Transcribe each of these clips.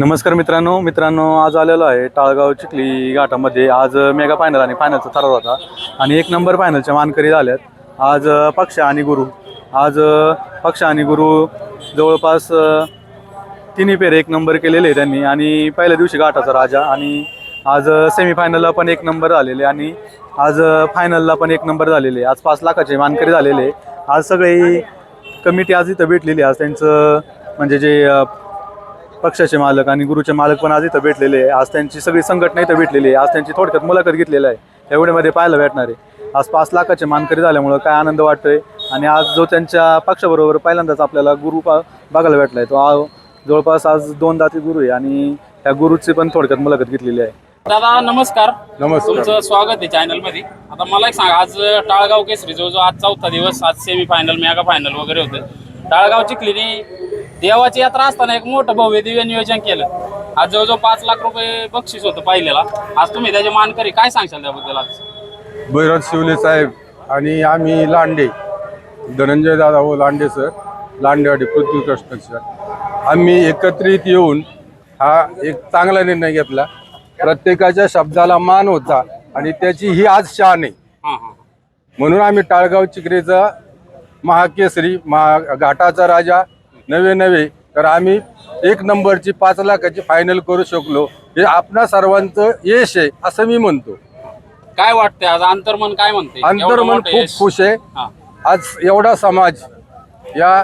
नमस्कार मित्रांनो मित्रांनो आज आलेलो आहे टाळगाव चिखली घाटामध्ये. आज मेगा फायनल आणि फायनलचा ठराव होता. आणि एक नंबर फायनलच्या मानकरी झाल्यात आज पक्ष आणि गुरु. आज पक्ष आणि गुरु जवळपास तिन्ही पेर एक नंबर केलेले आहे त्यांनी. आणि पहिल्या दिवशी घाटाचा राजा आणि आज सेमीफायनलला पण एक नंबर झालेले आणि आज फायनलला पण एक नंबर झालेले. आज पाच लाखाचे मानकरी झालेले. आज सगळी कमिटी आज इथं भेटलेली आहे. आज त्यांचं म्हणजे जे पक्षाचे मालक आणि गुरुचे मालक पण आज इथं भेटलेले आहे. आज त्यांची सगळी संघटना इथं भेटलेली आहे. आज त्यांची थोडक्यात मुलाखत घेतलेली आहे. या व्हिडिओमध्ये पाहायला भेटणार आहे. आज पाच लाखाचे मानकरी झाल्यामुळं काय आनंद वाटतोय? आणि आज जो त्यांच्या पक्षाबरोबर पहिल्यांदाच आपल्याला गुरु पा बघायला भेटलाय तो आ जवळपास आज दोन दाती गुरु आहे आणि त्या गुरुची पण थोडक्यात मुलाखत घेतलेली आहे. दादा नमस्कार. नमस्कार. तुमचं स्वागत आहे चॅनलमध्ये आता मला एक सांगा आज टाळगाव केसरी जो जो आज चौथा दिवस आज सेमी फायनल मेगा फायनल वगैरे होतं टाळगाव चिखलीने देवाची यात्रा असताना एक मोठं भव्य दिव्य नियोजन केलं. आज जवळजवळ पाच लाख रुपये बक्षीस होतं पहिल्याला आज तुम्ही त्याचे मानकरी काय सांगशाल त्याबद्दल आज? भैरव शिवले साहेब आणि आम्ही लांडे. धनंजय दादा हो लांडे सर लांडेवाडी पृथ्वी कन्स्ट्रक्शन आम्ही एकत्रित येऊन हा एक चांगला निर्णय घेतला. प्रत्येकाच्या शब्दाला मान होता आणि त्याची ही आज शान आहे. हां हां म्हणून आम्ही टाळगाव चिकरीचा महाकेसरी महा घाटाचा राजा नवे नवे तर आम्ही एक नंबरची पाच लाखाची फायनल करू शकलो. हे आपणा सर्वांचं यश आहे असं मी म्हणतो. काय वाटतंय? आज अंतर्मन काय म्हणते अंतर्मन खूप. खुश आहे. आज एवढा समाज या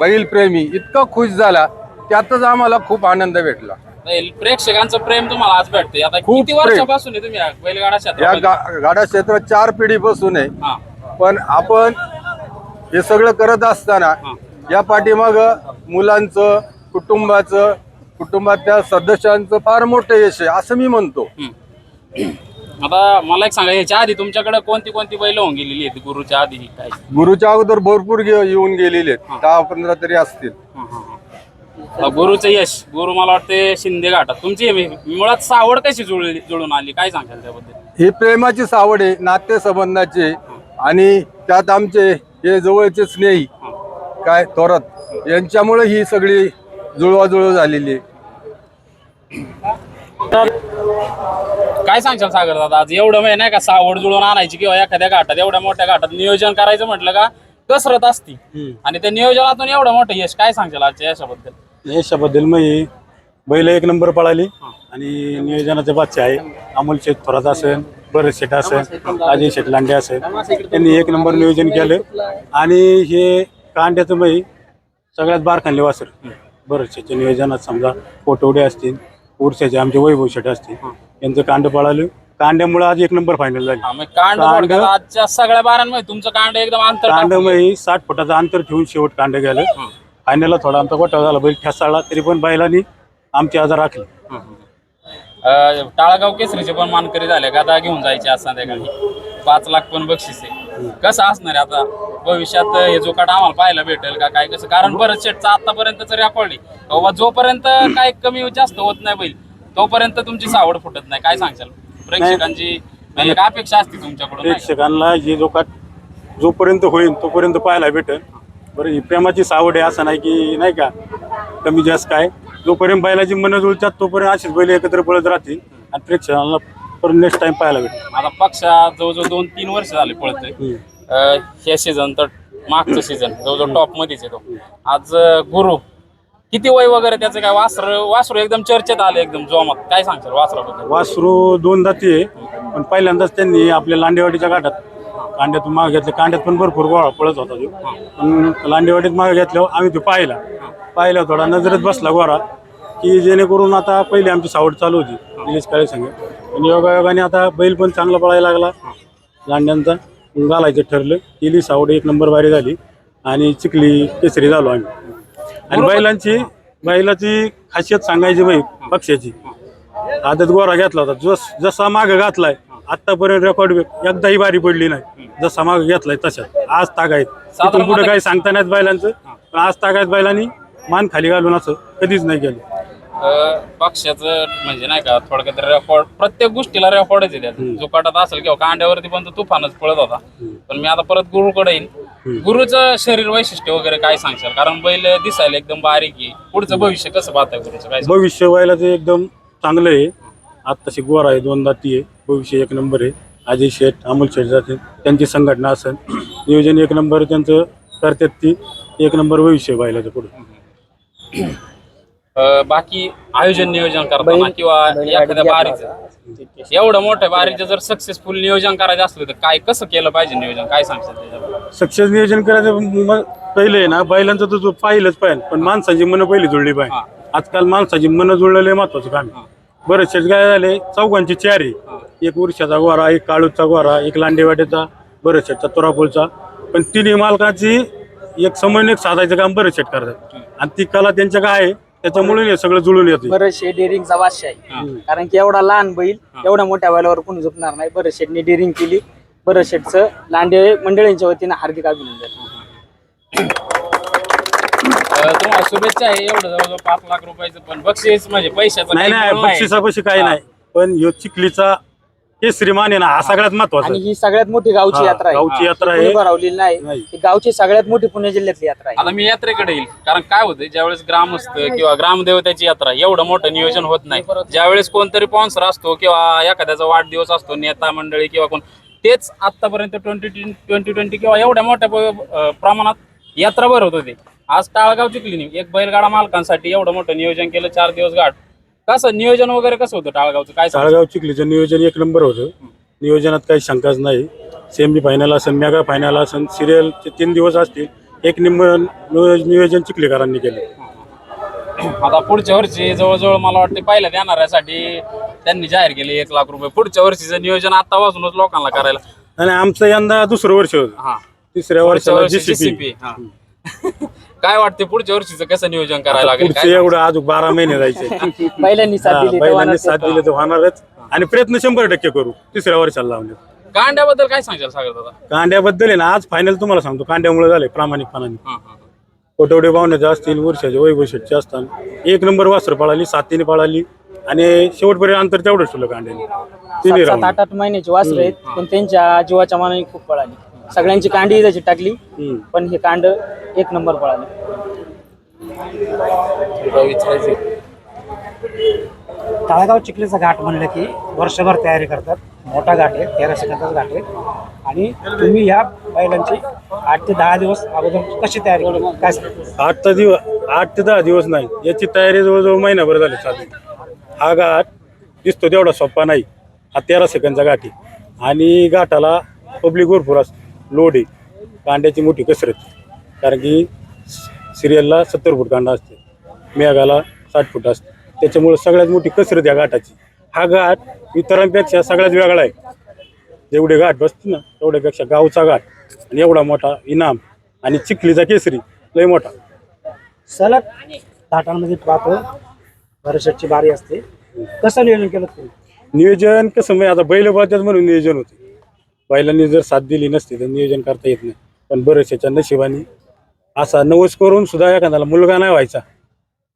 बैलप्रेमी इतका खुश झाला त्यातच आम्हाला खूप आनंद भेटला. बैल- प्रेक्षकांचं प्रेम तुम्हाला आज भेटतंय. आता खूप किती प्रेम. वर्षापासून आहे तुम्ही या बैलगाडा या क्षेत्रात गा- गाडा क्षेत्रात चार पिढी बसून आहे. हा. पण आपण हे सगळं करत असताना हां. या पाठीमाग मुलांचं कुटुंबाचं कुटुंबातल्या सदस्यांचं फार मोठं यश आहे असं मी म्हणतो. आता मला एक सांगा ह्याच्या आधी तुमच्याकडे कोणती कोणती बैल होऊन गेलेली आहेत? गुरुच्या आधी काय? गुरुच्या अगोदर भरपूर गे- येऊन गेलेले आहेत. दहा पंधरा तरी असतील. गुरुचं यश गुरु मला वाटते शिंदे घाटात. तुमची हे मुळात सावड कशी जुळली जुळून आली? काय सांगाल त्याबद्दल? ही प्रेमाची सावड आहे नातेसंबंधाचे आणि त्यात आमचे हे जवळचे स्नेही काय थोरात यांच्यामुळे ही सगळी जुळवाजुळव झालेली आहे. काय सांगशाल सागर दादा? आज एवढं म्हणजे नाही का सावड जुळून आणायची किंवा एखाद्या घाटात एवढ्या मोठ्या घाटात नियोजन करायचं म्हटलं का कसरत असती. आणि त्या नियोजनातून एवढं मोठं यश काय सांगशाल आजच्या यशाबद्दल? यशाबद्दल मग ही बैल एक नंबर पळाली आणि नियोजनाचे बादशे आहे. अमोल शेठ थोरात असेल भरत शेठ असेल अजय शेठ लांडे असेल त्यांनी एक नंबर नियोजन केलं. आणि हे कांड्याचं मग सगळ्यात बार खाल्ले वासर शेठच्या नियोजनात समजा पोटवडे असतील उरसाचे आमचे वैभव शेठ असतील यांचं कांड पळालं. कांड्यामुळे आज एक नंबर फायनल झाली. मग कांड कांड- थोडक्यात आजच्या सगळ्या बारांमध्ये तुमचं कांड एकदम अंतर कांड टाकून- मग साठ फुटाचं अंतर ठेवून शेवट कांड गेलं. हं. फायनलला थोडा आमचा गोठा झाला. बैल ठसाळला तरी पण बैलांनी आमची आजार राखली. अं, टाळगाव केसरीचे पण मानकरी झाले गदा घेऊन जायचे आज संध्याकाळी. पाच लाख पण बक्षीस आहे. कसं असणार आहे आता? भविष्यात हे जो काट आम्हाला पाहायला भेटेल का काय कसं? कारण परत शेटचा आतापर्यंत रेकॉर्ड आहे. बाबा जोपर्यंत काय कमी जास्त होत नाही बैल तोपर्यंत तुमची सावड फुटत नाही. काय सांगशाल प्रेक्षकांची एक अपेक्षा असते तुमच्याकडून नाही का? प्रेक्षकांना हे जो का जोपर्यंत होईल तोपर्यंत पाहायला भेटेल. बरं ही प्रेमाची सावड आहे असं नाही की नाही का? कमी जास्त काय जोपर्यंत बैलाची मन जुळतात तोपर्यंत अशीच बैल एकत्र पळत राहतील आणि प्रेक्षकांना परत नेक्स्ट टाइम पाहायला भेटेल. आता पक्षा जवळजवळ दोन तीन वर्ष झाले पळतोय. हम्म. हे सीझन तर मागचं सीझन जवळजवळ टॉप मध्येच येतो आज गुरु किती वय वगैरे त्याचं काय? वासर वासरू एकदम चर्चेत आले एकदम जोमात. काय सांगशाल वासराबद्दल? वासरू दोन दाती आहे पण पहिल्यांदाच त्यांनी आपल्या लांडेवाडीच्या घाटात कांड्यातून मागे घेतलं. कांड्यात पण भरपूर गोळा पळत होता तो. पण लांडेवाडीत मागे घेतल्यावर आम्ही तो पाहिला. पाहिला थोडा नजरेत बसला गोरा की जेणेकरून आता पहिली आमची सावड चालू होती निलेश काळे संघ. पण योगायोगाने आता बैल पण चांगला पळायला लागला लांड्यांचा. घालायचं ठरलं. केली सावड एक नंबर बारी झाली आणि चिखली केसरी झालो आम्ही. आणि बैलांची बैलाची खासियत सांगायची बाई पक्षाची. आदत गोरा घेतला होता. जस जसा माग घातलाय आतापर्यंत रेकॉर्ड एकदाही बारी पडली नाही. जसा माग घेतलाय तशात आज तागायत. तिथून पुढे काही सांगता नाहीत बैलांचं पण आज तागायत बैलांनी मान खाली घालून असं कधीच नाही केलं. अं, पक्षाचं म्हणजे नाही का थोडक्यात रेकॉर्ड प्रत्येक गोष्टीला रेकॉर्डच आहे त्याचा जो कटात असेल किंवा कांड्यावरती पण तो तुफानच पळत होता. पण मी आता परत गुरुकडे येईन. गुरुचं शरीर वैशिष्ट्य वगैरे काय सांगशाल? कारण बैल दिसायला एकदम बारीक आहे. पुढचं भविष्य कसं पाहताय गुरुचं? काय? भविष्य व्हायला ते एकदम चांगलं आहे. आत्ताशी गोर आहे दोन दाती आहे. भविष्य एक नंबर आहे. अजय शेठ अमोल शेठ जाते त्यांची संघटना असेल. नियोजन एक नंबर त्यांचं करतात ती. एक नंबर भविष्य व्हायला पुढे. बाकी आयोजन नियोजन करताना किंवा एखाद्या बारीचं. एवढं मोठं बारीचं जर सक्सेसफुल नियोजन करायचं असलं तर काय कसं केलं पाहिजे नियोजन? काय त्याच्याबद्दल? सक्सेस नियोजन करायचं पहिलं आहे ना बैलांचं तर तो पाहिलंच पाहिजे पण माणसाची मनं पहिली जुळली पाहिजे आजकाल माणसाची मनं जुळलेलं आहे महत्वाचं काम आहे. बरेच शेट काय झाले चौघांची चार आहे. एक उरशाचा गोरा एक काळूचा गोरा एक लांडेवाड्याचा बरेच शेटचा तोरापूरचा पण तिन्ही मालकाची एक समन्वय साधायचं काम बरेच शेट करतात आणि ती कला त्यांच्या काय आहे. त्याच्यामुळे हे सगळं जुळून येते बरेचशे डेअरिंगचा वाश आहे. कारण की एवढा लहान बैल एवढ्या मोठ्या बैलावर कोणी झोपणार नाही. शेटने डेअरिंग केली. शेटचं लांडे मंडळींच्या वतीनं हार्दिक अभिनंदन. तुम्हाला शुभेच्छा आहे. एवढं जवळजवळ पाच लाख रुपयाचं पण बक्षीस म्हणजे पैशाचं नाही काही नाही बक्षिसापाशी काही नाही. पण ह्यो चिखलीचा केसरी मान आहे ना हा सगळ्यात महत्त्वाचा आणि. ही सगळ्यात मोठी गावची हा, यात्रा आहे. गावची यात्रा कोणी आहे. भरवलेली नाही. नाही. ही गावची सगळ्यात मोठी पुणे जिल्ह्यातली यात्रा आहे. आता मी यात्रेकडे येईल. कारण काय होतं ज्यावेळेस ग्रामस्थ किंवा ग्रामदेवताची यात्रा एवढं मोठं नियोजन होत नाही. ज्यावेळेस कोणतरी स्पॉन्सर असतो किंवा एखाद्याचा वाढदिवस असतो नेता मंडळी किंवा कोण तेच आतापर्यंत ट्वेंटी ट्वेंटी ट्वेंटी किंवा एवढ्या मोठ्या प- अं, प्रमाणात यात्रा भरवत होते. आज टाळगाव चिखली एक बैलगाडा मालकांसाठी एवढं मोठं नियोजन केलं चार दिवस गाठ. कसं नियोजन वगैरे कसं होतं टाळगावचं? काय सांगू? चिखलीचं नियोजन एक नंबर होतं. नियोजनात काही शंकाच नाही. सेमी फायनल असेल मेगा फायनल असेल सिरियलचे तीन दिवस असतील. एक नंबर नियोजन चिखलीकरांनी केलं. आता पुढच्या वर्षी जवळजवळ मला वाटतं पहिल्या देणाऱ्यासाठी त्यांनी जाहीर केले एक लाख रुपये. पुढच्या वर्षीचं नियोजन आतापासूनच लोकांना करायला. आणि आमचं यंदा दुसरं वर्ष होतं. हा. तिसऱ्या वर्षाला जीसीपी हा. काय वाटते पुढच्या वर्षीचं कसं नियोजन करायला लागेल? पुढचे काय एवढं अजून बारा महिने जायचे. बैलांनी साथ दिली तर बैलांनी होणार साथ ते. दिले तर होणारच. आणि प्रयत्न शंभर टक्के करू तिसऱ्या वर्षाला लावण्यात कांड्याबद्दल काय सांगाल सागर दादा? कांड्याबद्दल आहे ना आज फायनल तुम्हाला सांगतो कांड्यामुळे झाले प्रामाणिकपणाने. हा, हा, हा. कोटवडे पाहुण्याचे असतील वर्षाचे वैभव शेटचे असतात एक नंबर वासर पळाली सातीने पळाली आणि शेवटपर्यंत अंतर तेवढंच ठेवलं कांड्याने. तिन्ही सात सात राऊंड. आठ आठ महिन्याची वासरं आहेत पण त्यांच्या जीवाच्या मानाने खूप पळाली. सगळ्यांची कांडी त्याची टाकली. हम्म. पण हे कांड एक नंबर पळाली. ताळगाव चिखलीचा घाट म्हणलं की वर्षभर तयारी करतात. मोठा घाट आहे तेरा सेकंदाचा घाट आहे. आणि तुम्ही या बैलांची आठ ते दहा दिवस अगोदर कशी तयारी केली? काय सांगता? आठ तर दिवस आठ ते दहा दिवस नाही. याची तयारी जवळजवळ महिनाभर झाली चालू. हा घाट दिसतो तेवढा सोपा नाही. हा तेरा सेकंदचा घाट आहे. आणि घाटाला पब्लिक भरपूर असतो. लोड आहे कांड्याची मोठी कसरत. कारण की सिरियलला सत्तर फूट कांदा असते मेघाला साठ फूट असते. त्याच्यामुळे सगळ्यात मोठी कसरत या घाटाची. हा घाट इतरांपेक्षा सगळ्यात वेगळा आहे. जेवढे घाट बसते ना तेवढ्यापेक्षा गावचा घाट आणि एवढा मोठा इनाम आणि चिखलीचा केसरी लय मोठा. सलग घाटांमध्ये पाहतो भरशेटची बारी असते. कसं नियोजन केलं तुम्ही? नियोजन कसं म्हणजे आता बैल बळतात म्हणून नियोजन होते. बैलांनी जर साथ दिली नसती तर नियोजन करता येत नाही. पण बरेचशाच्या नशिबाने असा नवस करून सुद्धा एखाद्याला मुलगा नाही व्हायचा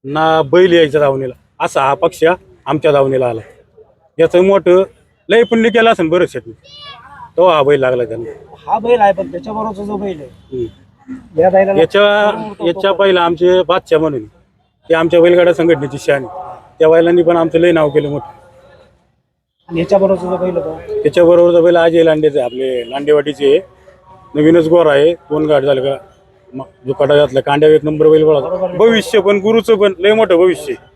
ना बैल यायचा धावणीला असा हा पक्ष आमच्या धावणीला आला. याचं मोठं लय पुण्य केलं असेल शेटने तो हा बैल लागला त्यांना. हा बैल आहे पण त्याच्याबरोबरचा जो बैल आहे हम्म. या बैलाला याच्या याच्या पहिला आमचे बादशाह म्हणून ते आमच्या बैलगाड्या संघटनेची शान. त्या बैलांनी पण आमचं लय नाव केलं मोठं. आणि याच्याबरोबरचा जो बैल होता? त्याच्याबरोबर बैल अजय लांडेचे आपले लांडेवाडीचे नवीनच गोर आहे दोन गाठ झाले का म- दुकाटा घातला कांड्या एक नंबर बैल बळा भविष्य पण गुरुचं पण लय मोठं भविष्य आहे.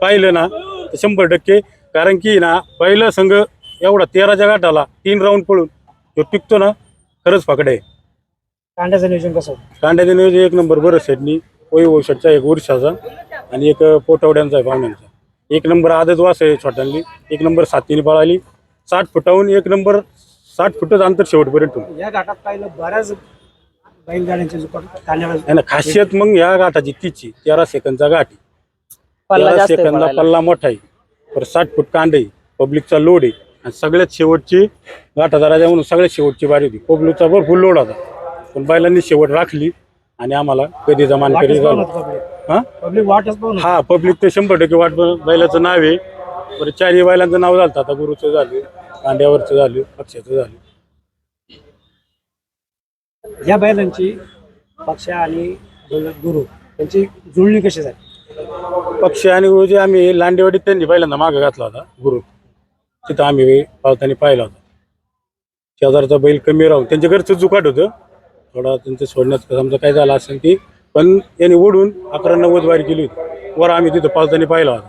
पाहिलं ना तर शंभर टक्के. कारण की ना पहिलं संघ एवढा तेराच्या गाठाला तीन राऊंड पळून तो टिकतो ना खरंच पकडे आहे. कांड्याचं नियोजन कसं होतं? कांड्याचे नियोजन एक नंबर बरं शेटनी वैभव शेटचा एक वर्षाचा आणि एक पोटवड्यांचा आहे पाहुण्यांचा. एक नंबर आदत वास आहे छोट्यांनी. एक नंबर सातीने पळाली. साठ फुटाहून एक नंबर साठ फुटच अंतर शेवटपर्यंत या घाटात पाहिलं बऱ्याच आहे ना खासियत मग या गाठाची तिची तेरा सेकंदचा गाठ आहे. पल्ला तेरा जास्त आहे सेकंदला पळायला. पल्ला मोठा आहे. परत साठ फूट कांड आहे. पब्लिकचा लोड आहे. आणि सगळ्यात शेवटची गाठाचा राजा म्हणून सगळ्यात शेवटची बारी होती. पब्लिकचा भरपूर लोड होता. पण बैलांनी शेवट राखली आणि आम्हाला कधी जमान पाहून झालं. हा? पब्लिक वाटच पाहून. हा पब्लिक ते शंभर टक्के वाट बैलाचं नाव आहे. बरं चारही बैलांचं नाव झालं आता गुरुचं झालं कांड्यावरचं झालं पक्षाचं झालं. या बैलांची पक्ष आणि गुरु यांची जुळणी कशी झाली? पक्षी आणि गुरुजी आम्ही लांडेवाडीत त्यांनी पहिल्यांदा मागं घातला होता गुरु. तिथं आम्ही पावताना पाहिला होता. शेजारचा बैल कमी राहून त्यांच्या घरचं जुकाट होतं. थोडा त्यांचं सोडण्यात समजा काय झालं असेल ती पण याने ओढून अकरा नव्वद वारी केली होती. वर आम्ही तिथं पावताना पाहिला होता.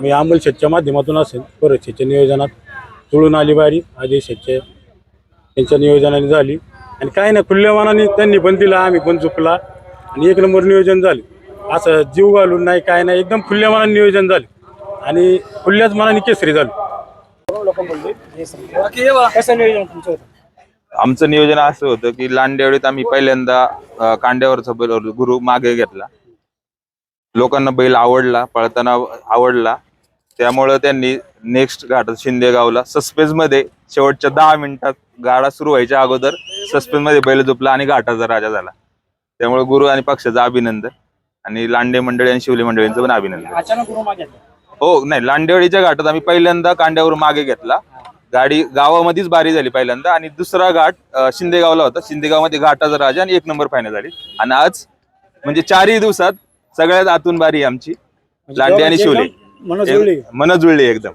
मी अमोल शेतच्या माध्यमातून असेल परत शेतच्या नियोजनात जुळून आली बारी आधी शेतच्या त्यांच्या नियोजनाने झाली. आणि काय नाही खुल्या मनाने त्यांनी पण दिला आम्ही पण चुकला. आणि एक नंबर नियोजन झाले. असं जीव घालून नाही काय नाही एकदम खुल्या मनाने नियोजन झाले. आणि खुल्याच मनाने केसरी झाली. लोक बोलले कसं नियोजन तुमचं होतं? आमचं नियोजन असं होतं की लांडेवडीत आम्ही पहिल्यांदा अं, कांड्यावरचा बैल गुरु मागे घेतला. लोकांना बैल आवडला पळताना आवडला. त्यामुळं त्यांनी नेक्स्ट घाटात शिंदेगावला सस्पेन्समध्ये शेवटच्या दहा मिनिटात गाडा सुरू व्हायच्या अगोदर सस्पेन्समध्ये बैल झोपला आणि घाटाचा राजा झाला. त्यामुळे गुरु आणि पक्षाचं अभिनंदन आणि लांडे मंडळी आणि शिवले मंडळींचं पण अभिनंदन. अचानक गुरु मागे हो नाही लांडेवाडीच्या घाटात आम्ही पहिल्यांदा कांड्यावर मागे घेतला. गाडी गावामध्येच बारी झाली पहिल्यांदा. आणि दुसरा घाट शिंदेगावला होता. शिंदेगावमध्ये घाटाचा राजा आणि एक नंबर फायनल झाली. आणि आज म्हणजे चारही दिवसात सगळ्यात आतून बारी आमची. लांडे आणि शिवले. मन जुळली. एकदम.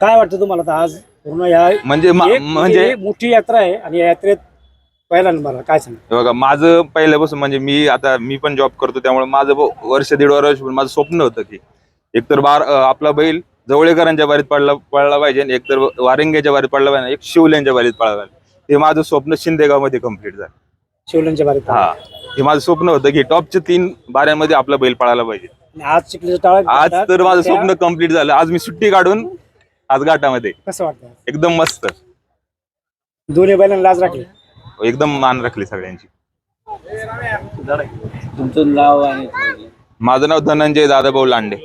काय वाटतं तुम्हाला आता आज पूर्ण या म्हणजे म्हणजे मोठी यात्रा आहे आणि या यात्रेत पहिला नंबर काय सांग हे बघा माझं पहिल्यापासून म्हणजे मी आता मी पण जॉब करतो त्यामुळे माझं वर्ष दीड वर्ष माझं स्वप्न होतं की एकतर बार आपला बैल जवळेकरांच्या बारीत पडला पडला पाहिजे आणि एकतर वारिंग्याच्या बारीत पडला पाहिजे एक शिवल्यांच्या बारीत पडला पाहिजे. ते माझं स्वप्न शिंदेगावमध्ये कंप्लीट झालं. शिवलंच्या बारीत हा. हे माझं स्वप्न होतं की टॉपच्या तीन बाऱ्यांमध्ये आपला बैल पळायला पाहिजे. आणि आज चिखलीचं टाळ आज तर माझं स्वप्न कंप्लीट झालं. आज मी सुट्टी काढून आज घाटामध्ये. कसं वाटतं एकदम मस्त. दोन्ही बैलांना लाज राखली? एकदम मान राखली सगळ्यांची. तुमचं नाव आणि माझं नाव धनंजय दादाभाऊ लांडे.